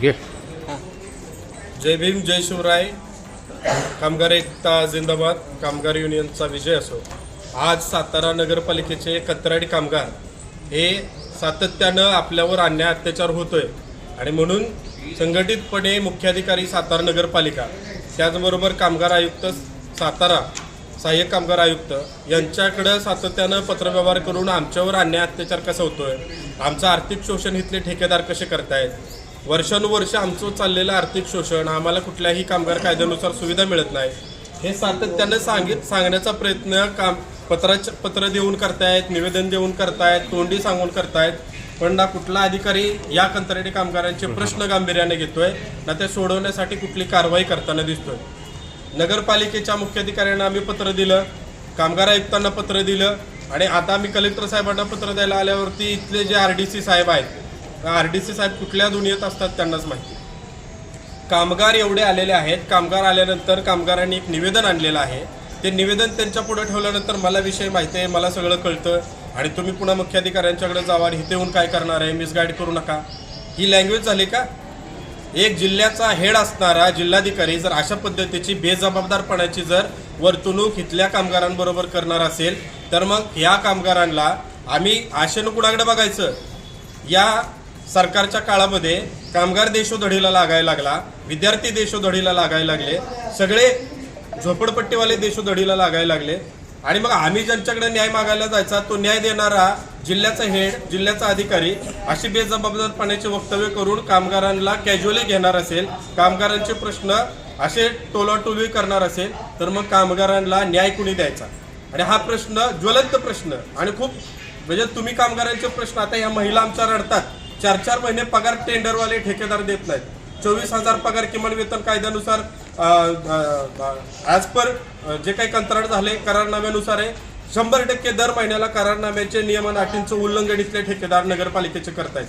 घे. जय भीम जय शिवराय. कामगार एकता जिंदाबाद. कामगार युनियनचा विजय असो. आज सातारा नगरपालिकेचे कंत्राटी कामगार हे सातत्यानं आपल्यावर अन्याय अत्याचार होतोय. आणि म्हणून संघटितपणे मुख्याधिकारी सातारा नगरपालिका त्याचबरोबर कामगार आयुक्त सातारा सहाय्यक कामगार आयुक्त यांच्याकडं सातत्यानं पत्रव्यवहार करून आमच्यावर अन्याय अत्याचार कसा होतोय? आमचं आर्थिक शोषण इथले ठेकेदार कसे करतायत? वर्षानुवर्ष आमचं चाललेलं आर्थिक शोषण आम्हाला कुठल्याही कामगार कायद्यानुसार सुविधा मिळत नाही. हे सातत्यानं सांगित सांगण्याचा प्रयत्न काम पत्राच पत्र देऊन करतायत निवेदन देऊन करतायत तोंडी सांगून करतायत. पण ना कुठला अधिकारी या कंत्राटी कामगारांचे प्रश्न गांभीर्याने घेतोय ना ते सोडवण्यासाठी कुठली कारवाई करताना दिसतोय. नगरपालिकेच्या मुख्याधिकाऱ्यांना आम्ही पत्र दिलं कामगार आयुक्तांना पत्र दिलं आणि आता आम्ही कलेक्टर साहेबांना पत्र द्यायला आल्यावरती इथले जे आर डी सी साहेब आहेत आर डी सी साहेब कुठल्या दुनियेत असतात त्यांनाच माहिती. कामगार एवढे आलेले आहेत कामगार आल्यानंतर कामगारांनी एक निवेदन आणलेलं आहे. ते निवेदन त्यांच्या पुढे ठेवल्यानंतर मला विषय माहिती आहे मला सगळं कळतं. आणि तुम्ही पुन्हा मुख्याधिकाऱ्यांच्याकडे जावा आणि इथे येऊन काय करणार आहे मिसगाईड करू नका. ही लँग्वेज झाली का? एक जिल्ह्याचा हेड असणारा जिल्हाधिकारी जर अशा पद्धतीची बेजबाबदारपणाची जर वर्तणूक इथल्या कामगारांबरोबर करणार असेल तर मग या कामगारांना आम्ही आशेनं कुणाकडे बघायचं? या सरकारच्या काळामध्ये कामगार देशोधडीला लागायला लागला विद्यार्थी देशोधडीला लागायला लागले सगळे झोपडपट्टीवाले देशोधडीला लागायला लागले. आणि मग आम्ही ज्यांच्याकडे न्याय मागायला जायचा तो न्याय देणारा जिल्ह्याचा हेड जिल्ह्याचा अधिकारी अशी बेजबाबदारपणाचे वक्तव्य करून कामगारांना कॅज्युअली घेणार असेल कामगारांचे प्रश्न असे टोलाटोली करणार असेल तर मग कामगारांना न्याय कुणी द्यायचा? आणि हा प्रश्न ज्वलंत प्रश्न आणि खूप म्हणजे तुम्ही कामगारांचे प्रश्न आता ह्या महिला आमच्या रडतात. चार चार महिने पगार टेंडरवाले ठेकेदार देत नाहीत. चोवीस हजार पगार किमान वेतन कायद्यानुसार ॲज पर जे काही कंत्राट झाले करारनाम्यानुसार आहे. शंभर टक्के दर महिन्याला करारनाम्याचे नियमन अटींचं उल्लंघन इथले ठेकेदार नगरपालिकेचे करतायत.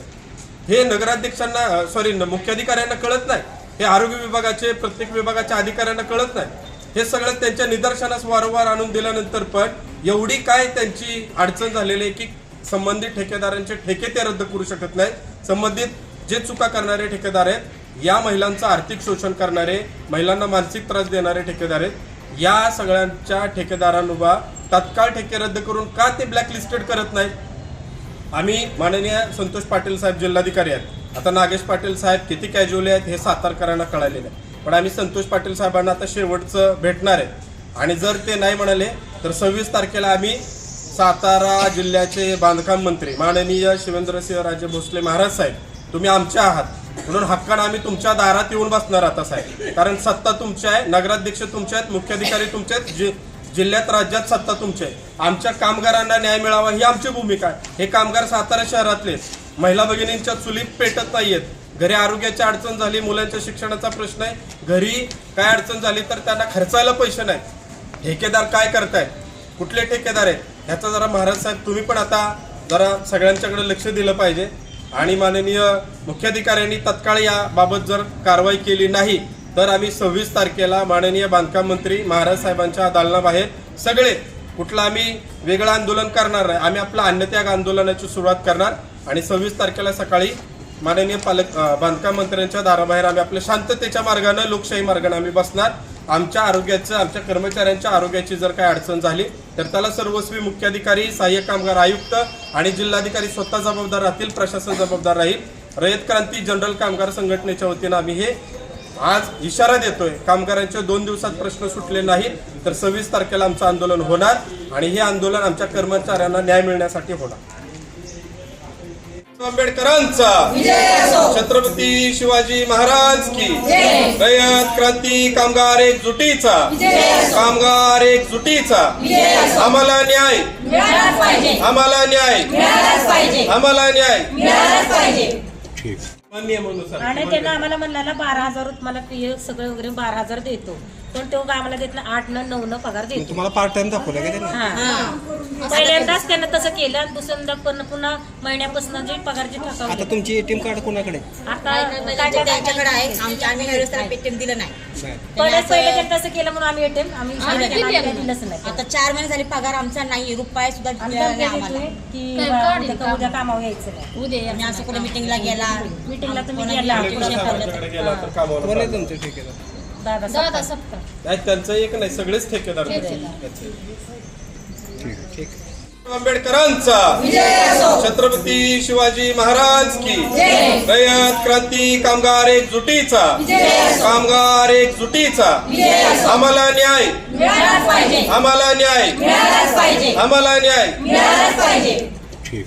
हे नगराध्यक्षांना सॉरी मुख्याधिकाऱ्यांना कळत नाही. हे आरोग्य विभागाचे प्रत्येक विभागाच्या अधिकाऱ्यांना कळत नाही. हे सगळं त्यांच्या निदर्शनास वारंवार आणून दिल्यानंतर पण एवढी काय त्यांची अडचण झालेली आहे की संबंधित ठेकेदारांचे ठेके ते रद्द करू शकत नाहीत. संबंधित जे चुका करणारे ठेकेदार आहेत या महिलांचं आर्थिक शोषण करणारे महिलांना मानसिक त्रास देणारे ठेकेदार आहेत या सगळ्यांच्या ठेकेदारांना तत्काळ ठेके रद्द करून का ते ब्लॅकलिस्टेड करत नाहीत? आम्ही माननीय संतोष पाटील साहेब जिल्हाधिकारी आहेत. आता नागेश पाटील साहेब किती कॅज्युअली आहेत हे सातारकरांना कळालेलं आहे. पण आम्ही संतोष पाटील साहेबांना आता शेवटचं भेटणार आहे. आणि जर ते नाही म्हणाले तर सव्वीस तारखेला आम्ही सातारा जिल्ह्याचे बांधकाम मंत्री माननीय शिवेंद्रसिंह राजे भोसले महाराज साहेब तुम्ही आमचे आहात. म्हणून हक्कानं आम्ही तुमच्या दारात येऊन बसणार आता साहेब. कारण सत्ता तुमची आहे नगराध्यक्ष तुमचे आहेत मुख्याधिकारी तुमचे आहेत जि- जिल्ह्यात राज्यात सत्ता तुमची आहे. आमच्या कामगारांना न्याय मिळावा ही आमची भूमिका आहे. हे कामगार सातारा शहरातले महिला भगिनींच्या चुलीत पेटत नाहीयेत घरी आरोग्याची अडचण झाली मुलांच्या शिक्षणाचा प्रश्न आहे. घरी काय अडचण झाली तर त्यांना खर्चायला पैसे नाही ठेकेदार काय करतायत? कुठले ठेकेदार आहेत? ह्याचा जरा महाराज साहेब तुम्ही पण आता जरा सगळ्यांच्याकडे लक्ष दिलं पाहिजे. आणि माननीय मुख्याधिकाऱ्यांनी तत्काळ याबाबत जर कारवाई केली नाही तर आम्ही सव्वीस तारखेला माननीय बांधकाम मंत्री महाराज साहेबांच्या दालनाबाहेर सगळे कुठलं आम्ही वेगळं आंदोलन करणार नाही आम्ही आपलं अन्नत्याग आंदोलनाची सुरुवात करणार. आणि सव्वीस तारखेला सकाळी माननीय पालक बांधकाम मंत्र्यांच्या दाराबाहेर आम्ही आपल्या शांततेच्या मार्गानं लोकशाही मार्गाने आम्ही बसणार. आमच्या आरोग्याचं आमच्या कर्मचाऱ्यांच्या आरोग्याची जर काही अडचण झाली तर त्याला सर्वस्वी मुख्याधिकारी सहाय्यक कामगार आयुक्त आणि जिल्हाधिकारी स्वतः जबाबदार राहतील प्रशासन जबाबदार राहील. रयत क्रांती जनरल कामगार संघटनेच्या वतीनं आम्ही हे आज इशारा देतोय. कामगारांचे दोन दिवसात प्रश्न सुटले नाहीत तर सव्वीस तारखेला आमचं आंदोलन होणार आणि हे आंदोलन आमच्या कर्मचाऱ्यांना न्याय मिळण्यासाठी होणार. आंबेडकरांचा. छत्रपती शिवाजी महाराज की. रयत क्रांती कामगार एकजुटीचा कामगार एकजुटीचा आम्हाला न्याय. आम्हाला न्याय. आम्हाला न्याय. मिळालाच पाहिजे ठीक नियमानुसार आणि त्यानं आम्हाला म्हणला बारा हजार मला सगळं वगैरे बारा हजार देतो. पण तो आम्हाला देत नाही. आठ न नऊ न पगार देतो. तुम्हाला पार्ट टाइम दाखवलं का त्यांनी? हा. पहिल्यांदाच त्यानं तसं केलं आणि दुसऱ्यांदा पण पुन्हा महिन्यापासून जे पगारची आता तुमची एटीएम कार्ड कोणाकडे? आहे? आता काय काय त्यांच्याकडे आहे. आमच्या आम्ही त्याला पेटीएम दिलं नाही. बरं. पहिले त्यांनी तसं केलं म्हणून आम्ही एटीएम आम्ही आम्ही दिलं दिलं दिलंच नाही. आता चार महिने झाले पगार आमचा नाही रुपये सुद्धा आम्ही दिलेला तर नाही आम्हाला. देतोय की बा, उद्या उद्या कामावर यायचं नाही. आम्ही असं कुठे मिटिंगला गेला. मीटिंगला तुम्ही कोणाला कोणाला दादा सप्ताह. नाही त्यांचं एक नाही सगळेच ठेकेदार ठीक आहे ठीक आहे. आंबेडकरांचा. छत्रपती शिवाजी महाराज की. रयत क्रांती कामगार एकजुटीचा कामगार एकजुटीचा आम्हाला न्याय. मिळालाच पाहिजे. आम्हाला न्याय. मिळालाच पाहिजे. आम्हाला न्याय. मिळालाच पाहिजे. ठीक.